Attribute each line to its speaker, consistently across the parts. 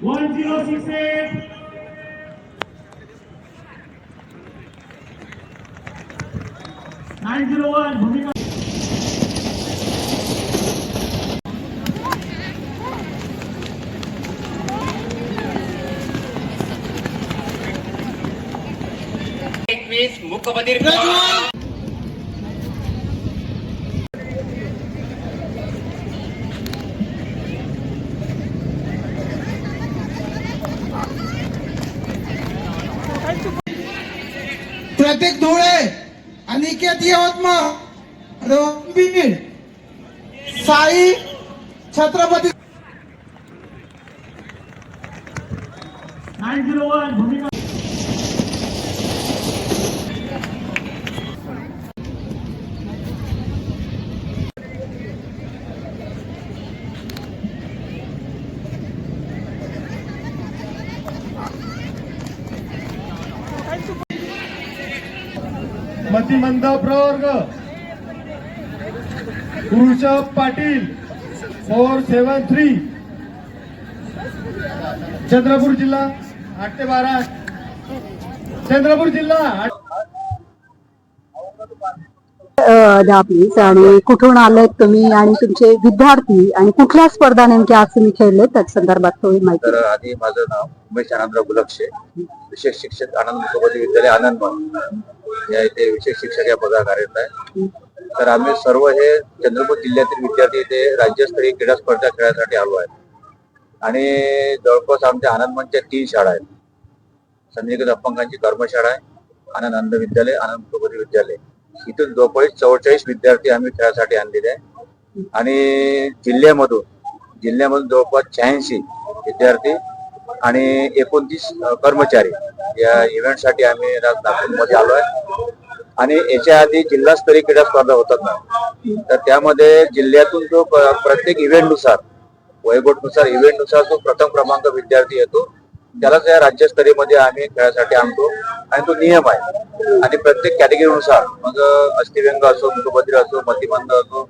Speaker 1: One zero six
Speaker 2: eight. Nine zero one. Bhumika. Miss Mukhabadir.
Speaker 3: प्रत्येक धुळे अनिकेत यवतमाळ रोहन साई छत्रपती
Speaker 1: 901 भूमिका
Speaker 4: मतिमंद प्रवर्ग. Rishabh Patil four seven three Chandrapur जिल्हा आठ ते बारा. चंद्रपूर जिल्हा आठ
Speaker 5: द्या प्लीज आणि कुठून आलेत तुम्ही आणि तुमचे विद्यार्थी आणि कुठल्या स्पर्धा नेमक्या आज तुम्ही खेळले त्या संदर्भात थोडी माहिती.
Speaker 6: तर आधी माझं नाव उमेश आनंदराव गुलक्षे विशेष शिक्षक आनंद मुखोपाध्याय विद्यालय आनंद या इथे विशेष शिक्षक या पदा कार्यरत आहे. तर आम्ही सर्व हे चंद्रपूर जिल्ह्यातील विद्यार्थी इथे राज्यस्तरीय क्रीडा स्पर्धा खेळायसाठी आलो आहे. आणि जवळपास आमच्या आनंद मंचच्या तीन शाळा आहेत. संनिगत अपंगांची कर्मशाळा आहे आनंद आनंद विद्यालय आनंद मुखोपाध्याय विद्यालय. इथून जवळपास चौवेचाळीस विद्यार्थी आम्ही खेळासाठी आणलेले आहे. आणि जिल्ह्यामधून जिल्ह्यामधून जवळपास शहाऐंशी विद्यार्थी आणि एकोणतीस कर्मचारी या इव्हेंटसाठी आम्ही राज नागपूरमध्ये आलो आहे. आणि याच्या आधी जिल्हास्तरीय क्रीडा स्पर्धा होतात ना तर त्यामध्ये जिल्ह्यातून जो प्रत्येक इव्हेंटनुसार वयोगटनुसार इव्हेंटनुसार जो प्रथम क्रमांक विद्यार्थी येतो त्यालाच या राज्यस्तरीयमध्ये आम्ही खेळासाठी आणतो. आणि तो नियम आहे. आणि प्रत्येक कॅटेगरीनुसार मग अस्थिव्यंग असो मुखबधीर असो मतिमंद असो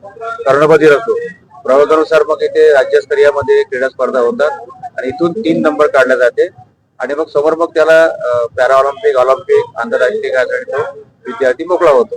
Speaker 6: कर्णबधीर असो प्रवर्गानुसार मग इथे राज्यस्तरीयमध्ये क्रीडा स्पर्धा होतात. आणि इथून तीन नंबर काढले जाते. आणि मग समोर मग त्याला पॅरा ऑलिम्पिक ऑलिम्पिक आंतरराष्ट्रीय खेळासाठी तो विद्यार्थी मोकळा होतो.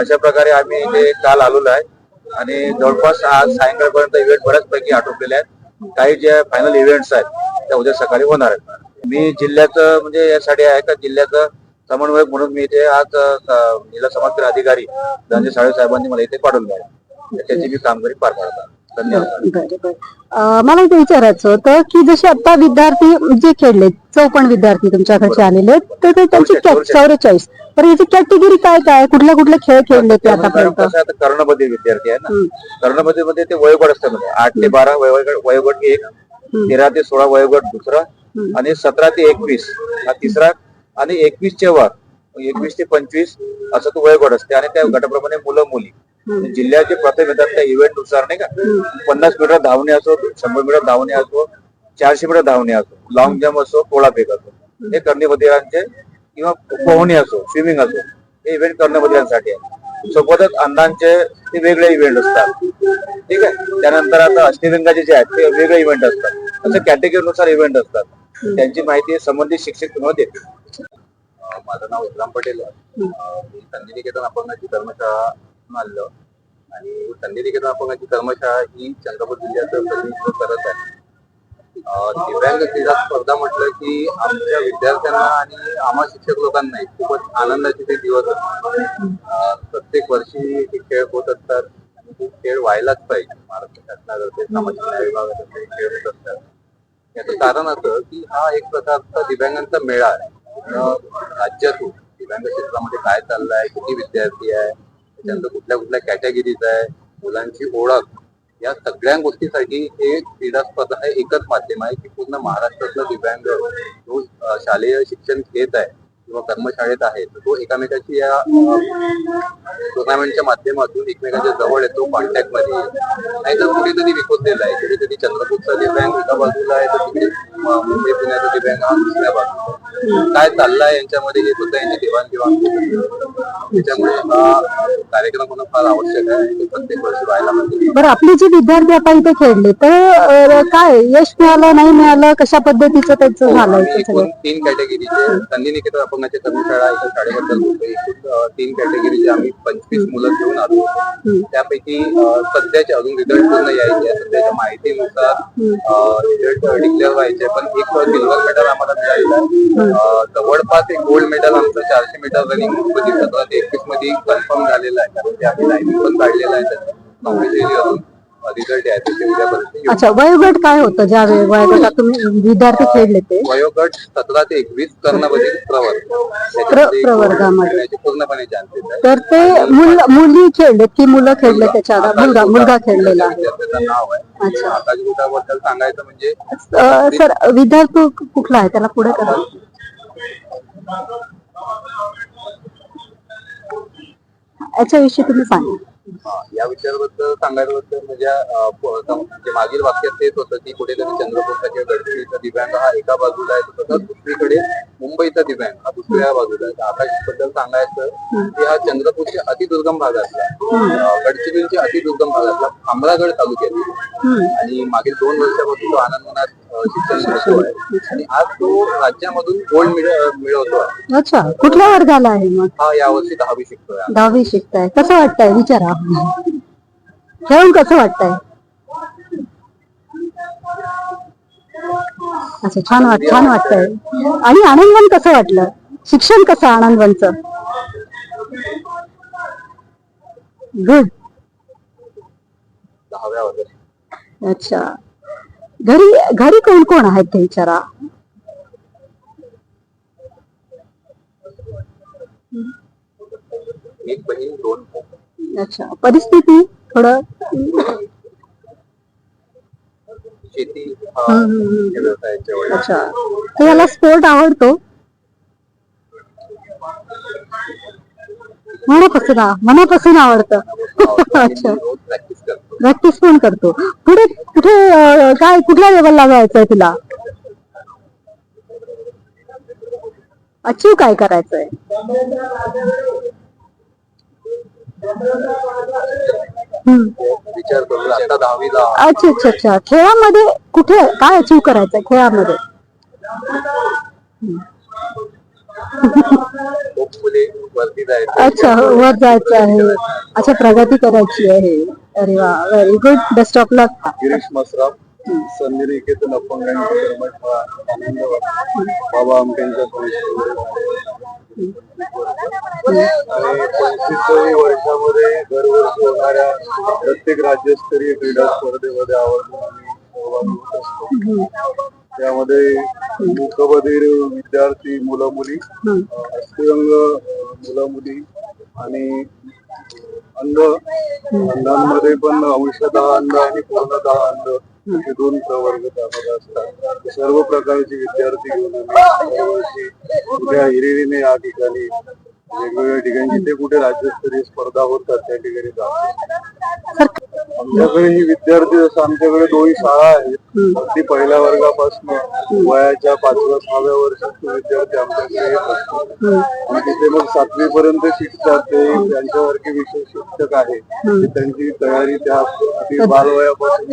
Speaker 6: अशा प्रकारे आम्ही इथे काल आलेलो आहे. आणि जवळपास आज सायंकाळपर्यंत इव्हेंट बऱ्याचपैकी आटोपलेले आहेत. काही ज्या फायनल इव्हेंट्स आहेत त्या उद्या सकाळी होणार आहेत. मी जिल्ह्याचं म्हणजे यासाठी आहे का जिल्ह्याचं समन्वयक म्हणून मी इथे आज जिल्हा समाज अधिकारी धनंजय साळे साहेबांनी मला इथे पाठवलं आहे. त्याची मी कामगिरी पार
Speaker 5: अं, मला इथे विचारायचं होतं की जसे आता विद्यार्थी जे खेळले चौपन्न विद्यार्थी तुमच्याकडचे आलेले तर ते त्यांची
Speaker 6: चौवेचाळीस.
Speaker 5: तर याची कॅटेगरी काय काय? कुठल्या कुठल्या खेळ खेळले ते आतापर्यंत?
Speaker 6: कर्णबधी विद्यार्थी आहे. ना? कर्णबधी मध्ये ते वयोगट असतात म्हणजे आठ ते बारा वयोगट वयोगट एक तेरा ते सोळा वयोगट दुसरा आणि सतरा ते एकवीस. हा तिसरा आणि एकवीसच्या वर. एकवीस ते पंचवीस असं तो वयोगट असते. आणि त्या गटाप्रमाणे मुलं मुली जिल्ह्याचे प्रथम येतात त्या इव्हेंटनुसार नाही का? पन्नास मीटर धावणे असो शंभर मीटर धावणे असो चारशे मीटर धावणे असो लॉंग जम्प असो पोळा फेक असो. हे कर्णबधिरांचे किंवा पोहणे असो स्विमिंग असो हे इव्हेंट कर्णबधिरांसाठी आहे. सोबतच अंधांचे ते वेगळे इव्हेंट असतात. ठीक आहे? त्यानंतर आता अष्टविंगाचे जे आहेत ते वेगळे इव्हेंट असतात. असं कॅटेगरीनुसार इव्हेंट असतात. त्यांची माहिती संबंधित शिक्षक तुम्हाला देतील. अं, माझं नाव इस्लाम पटेल. आहे मी संधी निकेतन अपंगाची कर्मशाळा आलो आणि संधी निकेतन अपंगाची कर्मशाळा ही चंद्रपूर जिल्ह्याचं प्रतिनिधित्व करत आहे. दिव्यांग क्रीडा स्पर्धा म्हटलं की आमच्या विद्यार्थ्यांना आणि आम्हा शिक्षक लोकांनाही खूपच आनंदाचे ते दिवस असतात प्रत्येक वर्षी हे खेळ होत असतात आणि खेळ व्हायलाच पाहिजे. महाराष्ट्र शासनातर्फे सामाजिक न्याय विभागातर्फे खेळ होत असतात. याचं कारण असं की हा एक प्रकारचा दिव्यांगांचा मेळा आहे. राज्यातून दिव्यांग क्षेत्रामध्ये काय चाललंय किती विद्यार्थी आहे त्याच्यानंतर कुठल्या कुठल्या कॅटेगरीज आहे मुलांची ओळख या सगळ्या गोष्टीसाठी हे क्रीडा स्पर्धा हे एकच माध्यम आहे की पूर्ण महाराष्ट्रातलं दिव्यांग जो शालेय शिक्षण घेत आहे किंवा कर्मशाळेत आहे तर तो एकामेकाची या टुर्नामेंटच्या माध्यमातून एकमेकांच्या जवळ येतो कॉन्टॅक्टमध्ये येतो. नाहीतर कुठेतरी विखुरलेला आहे कुठेतरी चंद्रपूरचा दिव्यांग एका बाजूला आहे तर तिथे मुंबई पुण्याचा दिव्यांग हा दुसऱ्या बाजूला.
Speaker 7: काय चाललंय यांच्यामध्ये हे सुद्धा यांची देवाणघेवाण. त्याच्यामुळे हा कार्यक्रम होणं फार आवश्यक आहे. प्रत्येक वर्षी व्हायला पाहिजे
Speaker 5: बरं आपले जे विद्यार्थी आता इथे खेळले तर काय यश मिळालं नाही मिळालं कशा पद्धतीचं त्यांचं
Speaker 7: एकूण तीन कॅटेगरीचे संधी निकेतन अपंगाची कमी शाळा इथं शाळेबद्दल बोलतोय तीन कॅटेगरीचे आम्ही पंचवीस मुलं घेऊन आलो. त्यापैकी सध्याचे अजून रिझल्ट पूर्ण यायचे. सध्याच्या माहितीनुसार रिझल्ट डिक्लेअर व्हायचे पण एक सिल्वर मेडल आम्हाला मिळालेलं जवळपास एक गोल्ड मेडल आमचं चारशे मीटर रनिंगमध्ये सतरा ते एकवीसमध्ये कन्फर्म झालेलं आहे. कारण ते आम्ही लाईनिंग पण काढलेलं आहे. त्याचं Officially अजून. रिझल्ट यायचे ते उद्यापर्यंत येऊ.
Speaker 5: अच्छा वयोगट काय होतं ज्या वे- वयोगटात तुम्ही विद्यार्थी खेळले ते?
Speaker 7: वयोगट सतरा ते एकवीस कर्णबधीर प्रवर्ग.
Speaker 5: प्र-
Speaker 7: त्याच्यामध्ये
Speaker 5: प्रवर्गामध्ये.
Speaker 7: खेळण्याचे पूर्णपणे चान्सेस आहे.
Speaker 5: तर ते मुल मुली खेळलेत की मुलं खेळले त्याच्या आधार मुलगा मुलगा खेळलेला. आहे
Speaker 7: नाव आहे.
Speaker 5: अच्छा.
Speaker 7: आकाश गुटाबद्दल सांगायचं म्हणजे
Speaker 5: अ, सर विद्यार्थी कुठला आहे? त्याला पुढे करा. याच्याविषयी तुम्ही सांगा.
Speaker 7: या विचाराबद्दल सांगायचं बद्दल म्हणजे मागील वाक्यात तेच होतं की कुठेतरी चंद्रपूरचा किंवा गडचिरोलीचा दिव्यांग हा एका बाजूला आहे तसंच दुसरीकडे मुंबईचा दिव्यांग हा दुसऱ्या बाजूला आहे. तर आकाशबद्दल सांगायचं की हा चंद्रपूरच्या अतिदुर्गम भागातला गडचिरोलीच्या अतिदुर्गम भागातला भामरागड तालुक्यात आणि मागील दोन वर्षापासून तो आनंदवनात अं, शिक्षण घेतो आहे. आणि आज तो राज्यामधून गोल्ड मिळवतो आहे
Speaker 5: अच्छा कुठल्या वर्गाला आहे मग?
Speaker 7: हा यावर्षी दहावी शिकतोय
Speaker 5: दहावी शिकताय. कसं वाटतंय? विचारा. खेळून कसं वाटतंय? अच्छा छान वाट छान वाटतंय. आणि आनंदवन कसं वाटलं? शिक्षण कसं आनंदवनच? गुड अच्छा. घरी घरी कोण कोण आहेत ते विचारा?
Speaker 7: एक बहीण दोन भाऊ.
Speaker 5: अच्छा. परिस्थिती थोडं
Speaker 7: शेती हा
Speaker 5: हम्म, हम्म, हम्म.
Speaker 7: या व्यवसायाच्या वडील.
Speaker 5: अच्छा. तर याला स्पोर्ट आवडतो. मनापासून मनापासून आवडतं. अच्छा.
Speaker 7: रोज प्रॅक्टिस करतो.
Speaker 5: प्रॅक्टिस पण करतो. पुढे कुठे अं, काय कुठल्या लेवलला जायचंय तुला? अचीव काय करायचंय.
Speaker 7: विचार करू आता दहावीला.
Speaker 5: अच्छा अच्छा अच्छा. खेळामध्ये कुठे काय अचीव करायचंय खेळामध्ये?
Speaker 7: होपफुली वरती जायचं.
Speaker 5: अच्छा हो, वर जायचं आहे. अच्छा प्रगती करायची आहे. अरे वा very good best of luck
Speaker 7: Girish Masraf Sandhi Niketan अपंगांची कर्मशाळा आनंद बाबा आमटेंच्या आणि वर्षामध्ये दरवर्षी होणाऱ्या प्रत्येक राज्यस्तरीय क्रीडा स्पर्धेमध्ये आवर्जून आम्ही सहभागी होत असतो. त्यामध्ये मुखबधीर विद्यार्थी मुलं मुली अस्थिअंग मुलं मुली आणि अंध. अंधांमध्ये पण अंशतः अंध आणि पूर्णतः अंध. म्हणजे दोन प्रवर्ग त्यामध्ये असतात. सर्व प्रकारचे विद्यार्थी घेऊन आम्ही दरवर्षी उद्या हिरिरीने या ठिकाणी वेगवेगळ्या ठिकाणी जिथे कुठे राज्यस्तरीय स्पर्धा होतात त्या ठिकाणी जातो. आमच्याकडे ही विद्यार्थी जसं आमच्याकडे दोन शाळा आहेत अगदी पहिल्या वर्गापासून वयाच्या पाचव्या सहाव्या वर्षाचे विद्यार्थी आमच्याकडे येत असतात. आणि तिथे मग सातवी पर्यंत शिकतात ते त्यांच्यासारखे विषय शिक्षक आहे ते त्यांची तयारी त्या बालवयापासून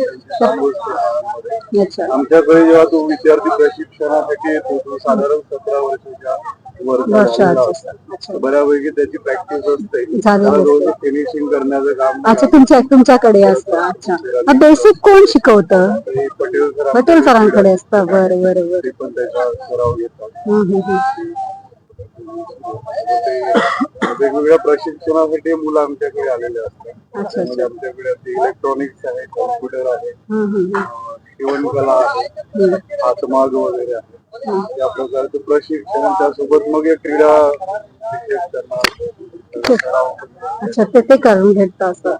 Speaker 7: त्यांची आमच्याकडे जेव्हा तो विद्यार्थी प्रशिक्षणासाठी येतो तो साधारण सतरा वर्षाच्या वर्षाचा. बऱ्यापैकी त्याची प्रॅक्टिस असते.
Speaker 5: झालेली
Speaker 7: फिनिशिंग करण्याचं काम
Speaker 5: अच्छा तुमच्या तुमच्याकडे असतं. अच्छा. बेसिक कोण शिकवतं?
Speaker 7: पटेल सर
Speaker 5: पटेल सरांकडे असतं. बरं बरं
Speaker 7: पण त्याचा सराव घेतात. वेगवेगळ्या प्रशिक्षणासाठी मुलं आमच्याकडे आलेले असतात.
Speaker 5: अच्छा
Speaker 7: आमच्याकडे इलेक्ट्रॉनिक्स आहे कॉम्प्युटर आहे. शिवणकला आहे हातमाग वगैरे आहे. या प्रकारचं प्रशिक्षण त्यासोबत मग एक क्रीडा
Speaker 5: अच्छा ते ते करून घेतं असं.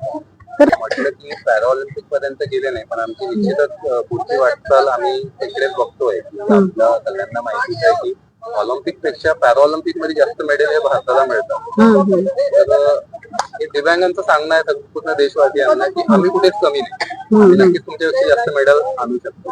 Speaker 5: तर
Speaker 7: म्हटलं की पॅराऑलिम्पिक पर्यंत गेले नाही पण आमची निश्चितच पुढची वाटचाल आम्ही तिकडेच बघतोय. आपल्या सगळ्यांना माहितीच आहे की ऑलिम्पिकपेक्षा पॅराऑलिम्पिकमध्ये जास्त मेडल हे भारताला मिळतात. तर हे दिव्यांगांचं सांगणं आहे संपूर्ण देशवासियांना की आम्ही कुठेच कमी नाही. आम्ही नक्कीच तुमच्यापेक्षा जास्त मेडल आणू शकतो.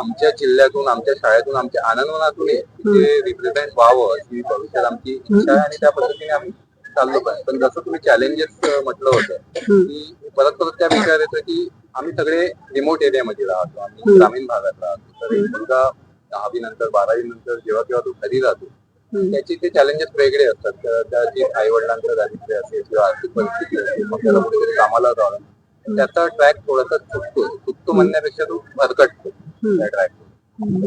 Speaker 7: आमच्या जिल्ह्यातून आमच्या शाळेतून आमच्या आनंदवनातून ते रिप्रेझेंट व्हावं ही भविष्यात आमची इच्छा आहे आणि त्या पद्धतीने आम्ही चाललो पाहिजे पण जसं तुम्ही चॅलेंजेस म्हटलं होतं की परत परत त्या विचार येतो की आम्ही सगळे रिमोट एरियामध्ये राहतो आम्ही ग्रामीण भागात राहतो. तर मुलगा दहावी नंतर बारावी नंतर जेव्हा केव्हा तो घरी जातो त्याची ते चॅलेंजेस वेगळे असतात. त्या- त्याची आई वडिलांचं दारिद्र्य असेल किंवा आर्थिक परिस्थिती असेल मग त्याला कुठेतरी कामाला जावं. त्याचा ट्रॅक थोडासा चुकतो. चुकतो म्हणण्यापेक्षा तो भरकटतो. त्या ट्रॅक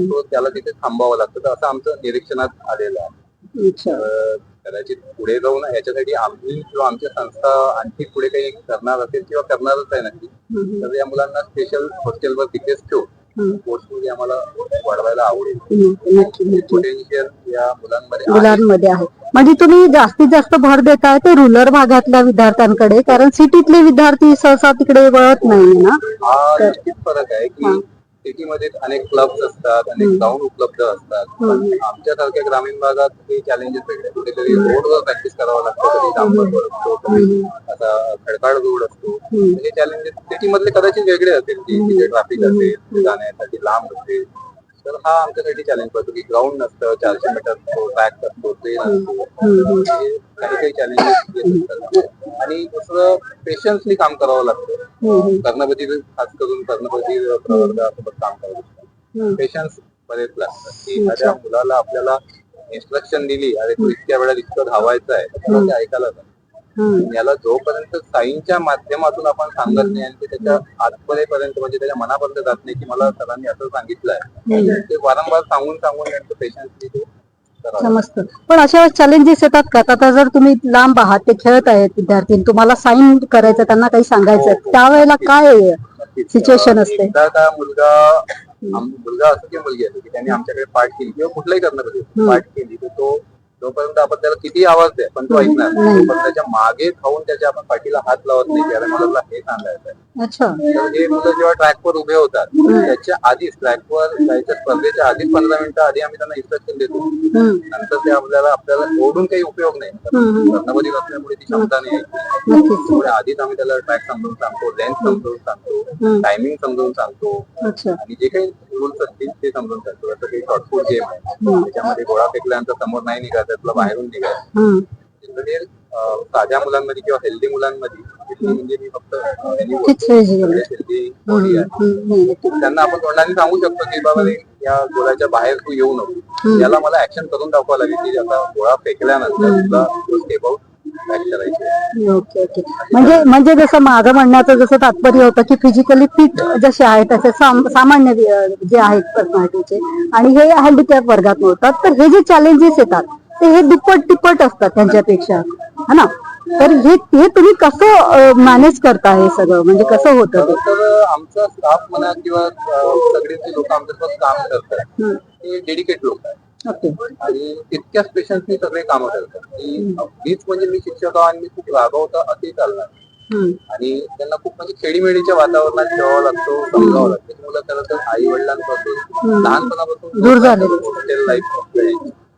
Speaker 7: तो त्याला तिथे थांबावं लागतं. तर असं आमचं निरीक्षणात आलेलं आहे. कदाचित पुढे जाऊन याच्यासाठी आम्ही किंवा आमच्या संस्था आणखी पुढे काही करणार असेल किंवा करणारच आहे नक्की तर या मुलांना स्पेशल हॉस्टेलवर तिथेच ठेवून कोर्समध्ये आम्हाला वाढवायला आवडेल. पोटेन्शियल या मुलांमध्ये आहे.
Speaker 5: मुलांमध्ये आहे. म्हणजे तुम्ही जास्तीत जास्त भर देताय ते रुरल भागातल्या विद्यार्थ्यांकडे कारण सिटीतले विद्यार्थी सहसा तिकडे वळत नाही ना?
Speaker 7: हा फरक आहे की सिटीमध्ये अनेक क्लब्स असतात अनेक ग्राउंड उपलब्ध असतात. पण आमच्यासारख्या ग्रामीण भागात हे चॅलेंजेस वेगळे. कुठेतरी रोडवर प्रॅक्टिस करावं लागतं कधी डांबर रोड असतो कधी असा खडकाळ रोड असतो. हे चॅलेंजेस सिटी मधले कदाचित वेगळे असेल की तिथे ट्रॅफिक असेल जाण्यासाठी लांब असेल तर हा आमच्यासाठी चॅलेंज पडतो की ग्राउंड नसतं चारशे मीटर ट्रॅक असतो ट्रेन असतो. काही काही चॅलेंजेस आणि दुसरं पेशन्सली काम करावं लागतं. कर्णपती खास करून कर्णपती प्रवर्गासोबत काम करावं लागतं. पेशन्स बरेच लागतात. की एखाद्या मुलाला आपल्याला इन्स्ट्रक्शन दिली अरे तू इतक्या वेळात इतकं धावायचं आहे ते ऐकायला लागतं. याला जोपर्यंत साईनच्या माध्यमातून आपण सांगत नाही आणि ते त्याच्या आतपर्यंत म्हणजे त्याच्या मनापर्यंत जात नाही की मला सरांनी असं सांगितलंय ते वारंवार सांगून सांगून त्यांचं लागतं.
Speaker 5: समजतं पण अशा चॅलेंजेस येतात का? आता जर तुम्ही लांब आहात ते खेळत आहेत विद्यार्थी तुम्हाला साईन करायचं त्यांना काही सांगायचं आहे, त्यावेळेला काय. सिच्युएशन असते?
Speaker 7: मुलगा मुलगा असो की मुलगी असो की त्यांनी आमच्याकडे पाठ केली किंवा कुठलाही करणार पाठ केली तर तो जोपर्यंत आपण त्याला किती आवाज द्या पण तो ऐकणार. पण त्याच्यामागे खाऊन त्याच्या आपण पाठीला हात लावत नाही अरे मला हे सांगायचं आहे तर हे मुलं जेव्हा ट्रॅकवर उभे होतात त्याच्या आधीच ट्रॅकवर जायच्या स्पर्धेच्या आधीच पंधरा मिनिटं आधी आम्ही त्यांना इन्स्ट्रक्शन देतो. नंतर ते आपल्याला आपल्याला ओढून काही उपयोग नाही. कर्णबधी असल्यामुळे ती क्षमता नाही. त्यामुळे आधीच आम्ही त्याला ट्रॅक समजून सांगतो लेन्थ समजून सांगतो टायमिंग समजून सांगतो.
Speaker 5: अच्छा.
Speaker 7: आणि जे काही रूल्स असतील ते समजून सांगतो. जसं काही शॉर्टफुट गेम आहे. त्याच्यामध्ये गोळा फेकल्यानंतर समोर नाही निघायचं तुला बाहेरून निघायचं. अं, साध्या मुलांमध्ये किंवा हेल्दी मुलांमध्ये म्हणजे मी फक्त. हेल्दी बॉडी आहे. त्यांना आपण तोंडाने सांगू शकतो की बाबा या गोळ्याच्या बाहेर तू येऊ नको. याला मला ऍक्शन करून दाखवावं लागेल की आता गोळा फेकल्यानंतर तुला स्टेप आउट
Speaker 5: ओके ओके. म्हणजे म्हणजे जसं माझं म्हणण्याचं जसं तात्पर्य होतं की फिजिकली फिट जसे आहेत तसे साम- सामान्य जे आहेत पर्सनॅलिटीचे आणि हे हँडिकॅप वर्गात होतात तर हे जे चॅलेंजेस येतात ते हे दुप्पट तिप्पट असतात त्यांच्यापेक्षा. है ना? तर हे हे तुम्ही कसं मॅनेज करता हे सगळं? म्हणजे कसं होतं ते?
Speaker 7: तर आमचा स्टाफ म्हणा किंवा सगळे जे लोक आमच्यासोबत काम करतात. ते डेडिकेट लोक आहेत.
Speaker 5: ओके.
Speaker 7: आणि तितक्याच पेशन्सनी सगळे कामं करतात. की अगदीच म्हणजे मी शिक्षक आहे आणि मी खूप रागवता असे चालणार. आणि त्यांना खूप म्हणजे खेळीमेळीच्या वातावरणात ठेवावं लागतो समजावं लागतं. मुलं तर आई वडिलांपासून लहानपणापासून
Speaker 5: दूर झालेले.
Speaker 7: हॉस्टेल लाईफ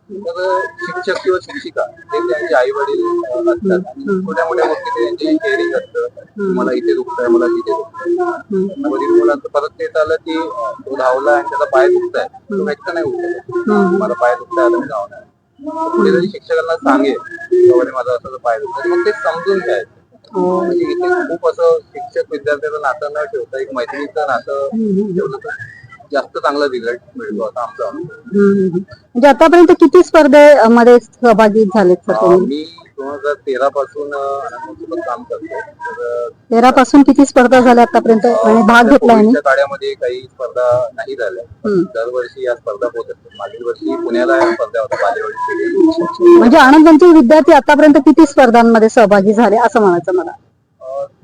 Speaker 7: तर शिक्षक किंवा शिक्षिका हे त्यांचे आई वडील असतात. आणि मोठ्या मोठ्या गोष्टी ते त्यांची केअरिंग असतं. मला इथे दुखतंय मला तिथे दुखतंय. वडील मुलांचं परत ते झालं की तो धावला आणि त्याला पाय दुखताय. तो व्यक्त नाही उठत मला पाय दुखताय आता मी धावणार पुढे जरी शिक्षकांना सांगेल की बाबा रे, माझं असं पाय दुखतंय. मग ते समजून घ्यायचं. म्हणजे इथे खूप असं शिक्षक विद्यार्थ्याचं नातं न ठेवता एक मैत्रिणीचं नातं ठेवलं तर जास्त चांगला रिझल्ट मिळतो असं आमचं.
Speaker 5: म्हणजे आतापर्यंत किती स्पर्धेमध्ये सहभागी झालेत सर
Speaker 7: अं,
Speaker 5: तुम्ही?
Speaker 7: मी दोन हजार तेरा पासून आनंदसोबत काम करतो तर
Speaker 5: तेरा पासून किती स्पर्धा झाल्या आतापर्यंत? आणि भाग घेतलाय आणि?
Speaker 7: कोविडच्या काळामध्ये काही स्पर्धा नाही झाल्या. पण दरवर्षी या स्पर्धा होत असतात. मागील वर्षी पुण्याला या स्पर्धा होत्या बालेवाडी
Speaker 5: म्हणजे आनंदांचे विद्यार्थी आतापर्यंत किती स्पर्धांमध्ये सहभागी झाले असं म्हणायचं मला.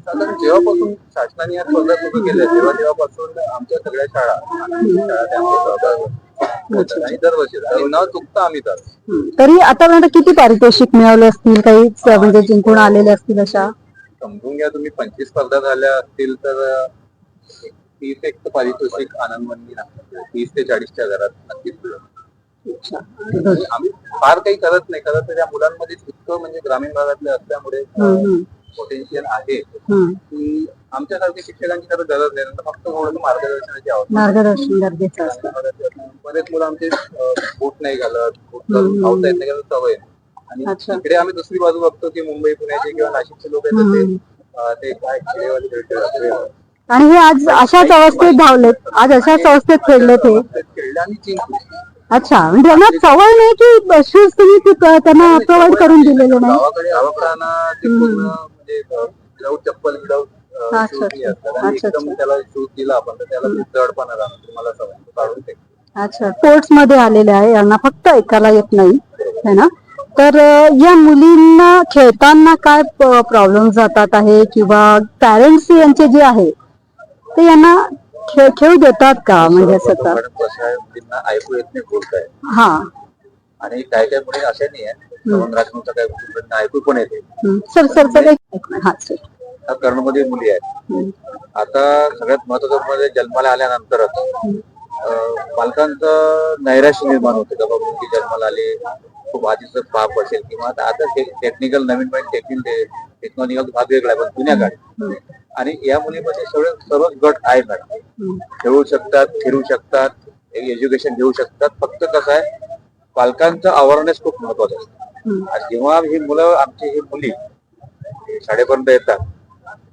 Speaker 7: साधारण जेव्हापासून शासनाने या स्पर्धा सुरू केल्या तेव्हा तेव्हापासून आमच्या सगळ्या शाळा आनंदी शाळा त्यामध्ये सहभाग होतात. आणि दरवर्षी आणि न चुकता आम्ही जातो
Speaker 5: हम्म. तरी आतापर्यंत किती पारितोषिक मिळवले असतील काही स- म्हणजे जिंकून आलेले असतील अशा
Speaker 7: समजून घ्या तुम्ही पंचवीस स्पर्धा झाल्या असतील तर अं, तीस एक पारितोषिक आनंदमंदी लागतात तीस ते चाळीसच्या घरात नक्कीच मिळेल.
Speaker 5: अच्छा.
Speaker 7: आणि आम्ही फार काही करत नाही खरं तर या मुलांमध्ये
Speaker 6: इतकं म्हणजे ग्रामीण भागातले असल्यामुळे
Speaker 5: हम्म,
Speaker 6: पोटेन्शियल आहे. की आमच्यासारख्या शिक्षकांची खरं गरज नाही फक्त थोडंसं मार्गदर्शनाची आवश्यकता
Speaker 5: मार्गदर्शन गरजेचं असतं.
Speaker 6: बरेच मुलं आमचे बूट नाही घालत बूट येत नाही कारण सवय. आणि. इकडे आम्ही दुसरी बाजू बघतो की मुंबई पुण्याचे किंवा नाशिकचे लोक आहेत ते काय खेळेवाले खेळतात
Speaker 5: आणि हे आज अशाच अवस्थेत धावलेत. आज अशाच अवस्थेत खेळले ते अच्छा. म्हणजे त्यांना सवय नाही की शूज तुम्ही त्यांना प्रोव्हाइड करून दिलेले नाही.
Speaker 6: म्हणजे विदाऊट चप्पल विदाऊट
Speaker 5: अच्छा,
Speaker 6: शूज. असतात. आणि
Speaker 5: अच्छा,
Speaker 6: एकदम त्याला शूज दिला आपण तर त्याला जडपणा तुम्हाला सवय तो काढून ते
Speaker 5: अच्छा स्पोर्ट्समध्ये आलेले आहे यांना फक्त ऐकायला येत नाही है ना? तर अं, या मुलींना खेळताना काय प्रॉब्लेम जातात आहे? किंवा पॅरेंट्स यांचे जे आहे ते यांना खेळ खेळू देतात का? म्हणजे असं तर.
Speaker 6: मॅडम कसं आहे मुलींना ऐकू येत नाही बोलताय.
Speaker 5: हा.
Speaker 6: आणि काय काय मुली अशा नाही आहे काय मुलींना ऐकू पण येते.
Speaker 5: Sir sir sir. हा सर.
Speaker 6: कर्णमध्ये मुली आहेत. आता सगळ्यात महत्वाचं म्हणजे जन्माला आल्यानंतरच पालकांचं नैराश्य निर्माण होते का? बाबा मुलगी जन्माला आली खूप आधीच पाप असेल किंवा आता टेक्निकल नवीन नवीन टेक्निकल टेक्नॉलॉजिकल भाग वेगळा आहे, पण जुन्या काळी. आणि या मुलीमध्ये सगळे सर्वच गट आहे मॅडम. खेळू शकतात फिरू शकतात एज्युकेशन घेऊ शकतात. फक्त कसं आहे पालकांचं अवेअरनेस खूप महत्वाचं असतं. आणि जेव्हा ही मुलं आमची ही मुली शाळेपर्यंत येतात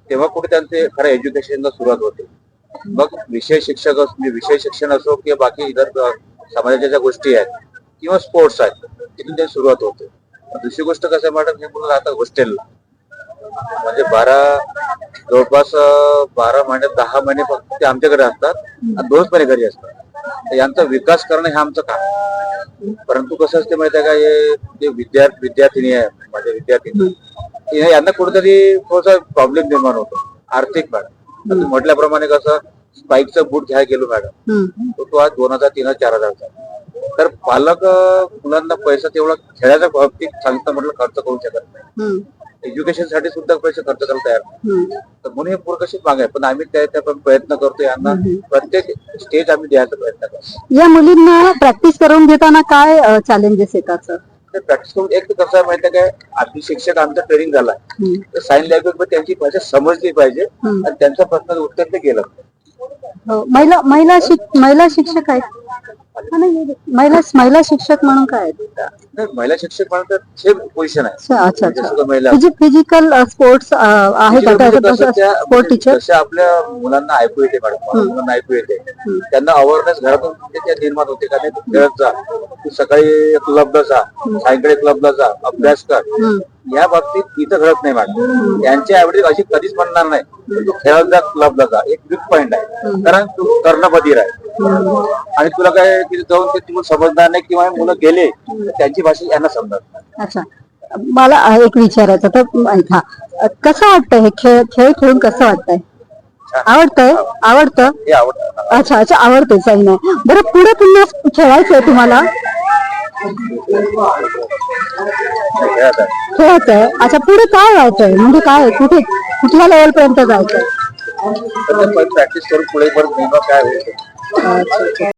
Speaker 6: तेव्हा कुठे त्यांचे खरं एज्युकेशनला सुरुवात होते. मग विषय शिक्षक असो म्हणजे विषय शिक्षण असो किंवा बाकी इतर समाजाच्या ज्या गोष्टी आहेत किंवा स्पोर्ट्स आहेत तिथून त्यांची सुरुवात होते. दुसरी गोष्ट कसं आहे मॅडम हे मुलं राहतात हॉस्टेलला म्हणजे बारा जवळपास बारा महिने दहा महिने फक्त ते आमच्याकडे असतात आणि दोनच महिने घरी असतात. तर यांचा विकास करणं हे आमचं काम. परंतु कसं असते माहिती आहे का हे जे विद्यार्थी विद्यार्थिनी आहे माझ्या विद्यार्थिनी हे- यांना कुठेतरी थोडासा प्रॉब्लेम निर्माण होतो आर्थिक मॅडम म्हटल्याप्रमाणे कसं स्पाईकचा बूट घ्यायला गेलो मॅडम. तो तो आज दोन हजार तीन हजार चार हजारचा तर पालक मुलांना पैसा तेवढा खेळाच्या बाबतीत सांगता म्हटलं खर्च करू शकत नाही. एज्युकेशनसाठी सुद्धा पैसे खर्च करायला तयार. तर म्हणून हे पूर कशी माग आहे. पण आम्ही त्या त्या पण प्रयत्न करतो यांना. प्रत्येक स्टेज आम्ही द्यायचा प्रयत्न करतो
Speaker 5: या मुलींना प्रॅक्टिस करून घेताना काय चॅलेंजेस येतात सर
Speaker 6: ते प्रॅक्टिस करून एक तर कसं आहे माहिती काय आधी शिक्षक आमचा ट्रेनिंग झाला.
Speaker 5: हम्म.
Speaker 6: तर साईन लँग्वेजमध्ये त्यांची भाषा समजली पाहिजे. आणि त्यांच्या प्रश्नाचं उत्तर ते गेलं.
Speaker 5: हो. महिला महिला शिक महिला शिक्षक आहेत. महिला महिला शिक्षक म्हणून काय?
Speaker 6: नाही, महिला शिक्षक म्हणतात सेम पोझिशन आहे.
Speaker 5: अच्छा
Speaker 6: महिला.
Speaker 5: फिजि- फिजिकल स्पोर्ट्स आहे का?
Speaker 6: म्हणजे कसं
Speaker 5: त्याचं
Speaker 6: त्या-
Speaker 5: स्पोर्ट टीचर
Speaker 6: जसं आपल्या मुलांना ऐकू येते मॅडम मला मुलांना ऐकू येते. त्यांना अवेअरनेस घरातून त्या निर्माण होते का? नाही तू खेळत जा. तू सकाळी क्लबला जा. सायंकाळी क्लबला जा. अभ्यास कर. या बाबतीत इथं घडत नाही मॅडम यांच्या ऍव्हरेज अशी कधीच म्हणणार नाही. तू खेळत जा क्लबला जा. एक वीक पॉईंट आहे. कारण तू कर्णबधीर आहे आणि तुला काय तिथे जाऊन ते तुला समजणार नाही किंवा हे मुलं गेले तर त्यांची भाषा यांना समजणार नाही.
Speaker 5: अच्छा. मला एक विचारायचं तर ऐका कसं वाटतंय हे खेळ खेळ खेळून कसं वाटतंय? आवडतंय? आवडतं?
Speaker 6: हे आवडतं.
Speaker 5: अच्छा अच्छा आवडते सही नाही. बरं पुढे पुन्हा खेळायचंय तुम्हाला? खेळायचंय. अच्छा पुढे काय व्हायचंय म्हणजे काय? कुठे कुठल्या लेवल पर्यंत जायचंय?
Speaker 6: प्रॅक्टिस करून पुढे पण निर्माण काय होईल ते.
Speaker 5: अच्छा, अच्छा.